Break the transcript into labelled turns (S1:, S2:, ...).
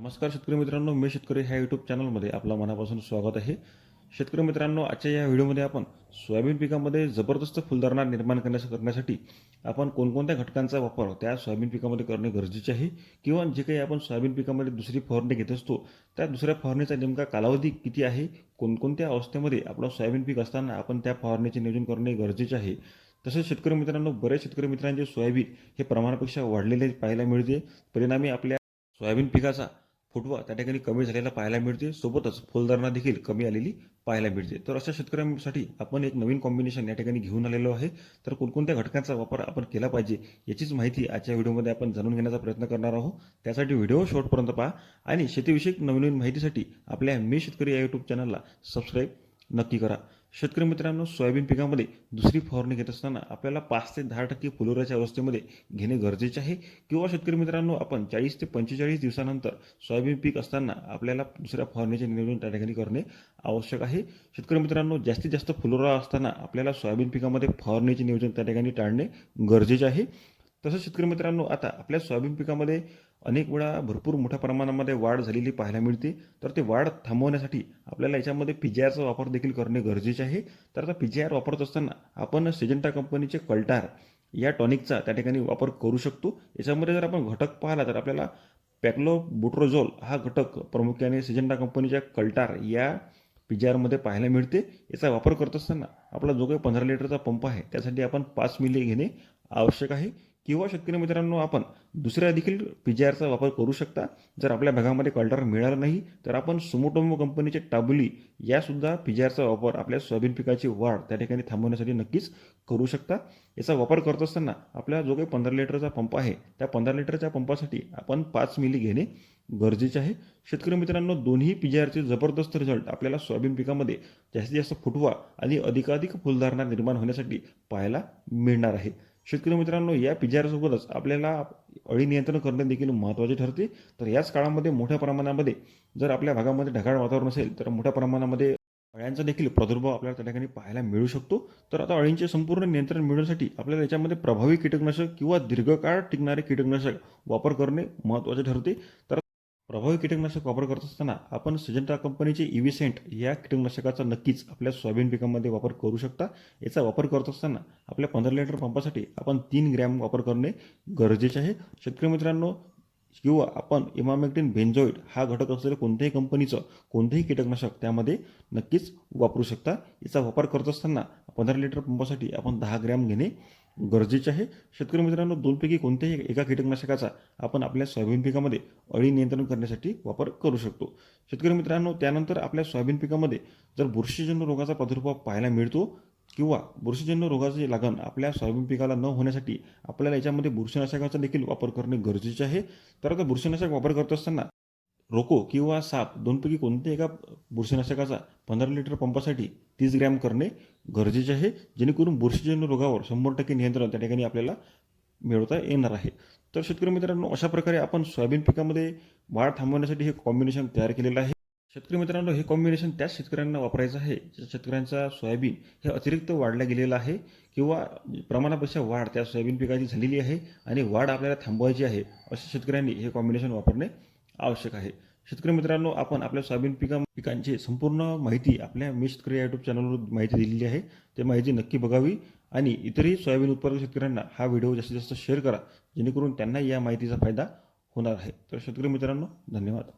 S1: नमस्कार शेतकरी मित्रांनो मी शेतकरी ह्या यूट्यूब चॅनलमध्ये आपलं मनापासून स्वागत आहे. शेतकरी मित्रांनो आजच्या या व्हिडिओमध्ये आपण सोयाबीन पिकामध्ये जबरदस्त फुलधारणा निर्माण करण्यास करण्यासाठी आपण कोणकोणत्या घटकांचा वापर त्या सोयाबीन पिकामध्ये करणे गरजेचे आहे? किंवा जे काही आपण सोयाबीन पिकामध्ये दुसरी फवारणी घेत असतो त्या दुसऱ्या फवारणीचा नेमका कालावधी किती आहे? कोणकोणत्या अवस्थेमध्ये आपलं सोयाबीन पीक असताना आपण त्या फवारणीचे नियोजन करणे गरजेचे आहे? तसेच शेतकरी मित्रांनो बरेच शेतकरी मित्रांचे सोयाबीन हे प्रमाणापेक्षा वाढलेले पाहायला मिळते. परिणामी आपल्या सोयाबीन पिकाचा फुटवा त्या ठिकाणी कमी झालेला पाहायला मिळते सोबतच फुलधारणा देखील कमी आलेली पाहायला मिळते. तर अशा शेतकऱ्यांसाठी आपण एक नवीन कॉम्बिनेशन या ठिकाणी घेऊन आलेलो आहे. तर कोणकोणत्या घटकांचा वापर आपण केला पाहिजे याचीच माहिती आजच्या व्हिडिओमध्ये आपण जाणून घेण्याचा प्रयत्न करणार आहोत. त्यासाठी व्हिडिओ शॉर्टपर्यंत पहा आणि शेतीविषयक नवीन नवीन माहितीसाठी आपल्या मी शेतकरी या यूट्यूब चॅनलला सबस्क्राईब नक्की करा. शेतकरी मित्रांनो सोयाबीन पिकामध्ये दुसरी फवारणी घेत असताना आपल्याला पाच ते दहा टक्के फुलोऱ्याच्या अवस्थेमध्ये घेणे गरजेचे आहे. किंवा शेतकरी मित्रांनो आपण चाळीस ते पंचेचाळीस दिवसानंतर सोयाबीन पीक असताना आपल्याला दुसऱ्या फवारणीचे नियोजन त्या ठिकाणी करणे आवश्यक आहे. शेतकरी मित्रांनो जास्तीत जास्त फुलोरा असताना आपल्याला सोयाबीन पिकामध्ये फवारणीचे नियोजन त्या ठिकाणी टाळणे गरजेचे आहे. तसंच शेतकरी मित्रांनो आता आपल्या सोयाबीन पिकामध्ये अनेक वेळा भरपूर मोठ्या प्रमाणामध्ये वाढ झालेली पाहायला मिळते. तर ते वाढ थांबवण्यासाठी आपल्याला याच्यामध्ये पी जी आरचा वापर देखील करणे गरजेचे आहे. तर आता पी जी आर वापरत असताना आपण सिजंटा कंपनीचे कल्टार या टॉनिकचा त्या ठिकाणी वापर करू शकतो. याच्यामध्ये जर आपण घटक पाहिला तर आपल्याला पॅक्लो बुट्रोझोल हा घटक प्रामुख्याने सिजंटा कंपनीच्या कल्टार या पी जी आरमध्ये पाहायला मिळते. याचा वापर करत असताना आपला जो काही पंधरा लिटरचा पंप आहे त्यासाठी आपण पाच मिली घेणे आवश्यक आहे. किंवा शेतकरी मित्रांनो आपण दुसऱ्या देखील पी जी आरचा वापर करू शकता. जर आपल्या भागामध्ये कल्टर मिळाला नाही तर आपण सुमोटोमो कंपनीचे टाबुली यासुद्धा पी जी आरचा वापर आपल्या सोयाबीन पिकाची वाढ त्या ठिकाणी थांबवण्यासाठी नक्कीच करू शकता. याचा वापर करत असताना आपला जो काही पंधरा लिटरचा पंप आहे त्या पंधरा लिटरच्या पंपासाठी आपण पाच मिली घेणे गरजेचे आहे. शेतकरी मित्रांनो दोन्ही पी जी आरचे जबरदस्त रिझल्ट आपल्याला सोयाबीन पिकामध्ये जास्तीत जास्त फुटवा आणि अधिकाधिक फुलधारणा निर्माण होण्यासाठी पाहायला मिळणार आहे. शेतकरी मित्रांनो या पिजाऱ्यासोबतच आपल्याला अळी नियंत्रण करणे देखील महत्त्वाचे ठरते. तर याच काळामध्ये मोठ्या प्रमाणामध्ये जर आपल्या भागामध्ये ढगाळ वातावरण असेल तर मोठ्या प्रमाणामध्ये अळ्यांचा देखील प्रादुर्भाव आपल्याला त्या ठिकाणी पाहायला मिळू शकतो. तर आता अळींचे संपूर्ण नियंत्रण मिळवण्यासाठी आपल्याला याच्यामध्ये प्रभावी कीटकनाशक किंवा दीर्घकाळ टिकणारे कीटकनाशक वापर करणे महत्त्वाचे ठरते. तर प्रभावी कीटकनाशक वापर करत असताना आपण सिजंटा कंपनीचे इव्हिसेंट या कीटकनाशकाचा नक्कीच आपल्या सोयाबीन पिकामध्ये वापर करू शकता. याचा वापर करत असताना आपल्या पंधरा लिटर पंपासाठी आपण तीन ग्रॅम वापर करणे गरजेचे आहे. शेतकरी मित्रांनो किंवा आपण इमामेक्टिन बेन्झोइड हा घटक असलेलं कोणत्याही कंपनीचं कोणतेही कीटकनाशक त्यामध्ये नक्कीच वापरू शकता. याचा वापर करत असताना पंधरा लिटर पंपासाठी आपण दहा ग्रॅम घेणे गरजेचे आहे. शेतकरी मित्रांनो दोनपैकी कोणत्याही एका कीटकनाशकाचा आपण आपल्या सोयाबीन पिकामध्ये अळी नियंत्रण करण्यासाठी वापर करू शकतो. शेतकरी मित्रांनो त्यानंतर आपल्या सोयाबीन पिकामध्ये जर बुरशीजन्य रोगाचा प्रादुर्भाव पाहायला मिळतो किंवा बुरशीजन्य रोगाची लागण आपल्या सोयाबीन पिकाला न होण्यासाठी आपल्याला याच्यामध्ये बुरशीनाशकाचा देखील वापर करणे गरजेचे आहे. तर आता बुरशीनाशक वापर करत असताना रोको किंवा साप दोनपैकी कोणत्याही एका बुरशीनाशकाचा पंधरा लिटर पंपासाठी तीस ग्रॅम करणे गरजेचे आहे जेणेकरून बुरशीजन्य रोगावर शंभर टक्के नियंत्रण त्या ठिकाणी आपल्याला मिळवता येणार आहे. तर शेतकरी मित्रांनो अशा प्रकारे आपण सोयाबीन पिकामध्ये वाढ थांबवण्यासाठी हे कॉम्बिनेशन तयार केलेलं आहे. शेतकरी मित्रांनो हे कॉम्बिनेशन त्याच शेतकऱ्यांना वापरायचं आहे. शेतकऱ्यांचा सोयाबीन हे अतिरिक्त वाढला गेलेलं आहे किंवा प्रमाणापेक्षा वाढ त्या सोयाबीन पिकाची झालेली आहे आणि वाढ आपल्याला थांबवायची आहे अशा शेतकऱ्यांनी हे कॉम्बिनेशन वापरणे आवश्यक आहे. शेतकरी मित्रांनो आपण आपल्या सोयाबीन पिका पिकांची संपूर्ण माहिती आपल्या मी शेतकरी यूट्यूब चॅनलवर माहिती दिलेली आहे. ते माहिती नक्की बघावी आणि इतरही सोयाबीन उत्पादक शेतकऱ्यांना हा व्हिडिओ जास्तीत जास्त शेअर करा जेणेकरून त्यांना या माहितीचा फायदा होणार आहे. तर शेतकरी मित्रांनो धन्यवाद.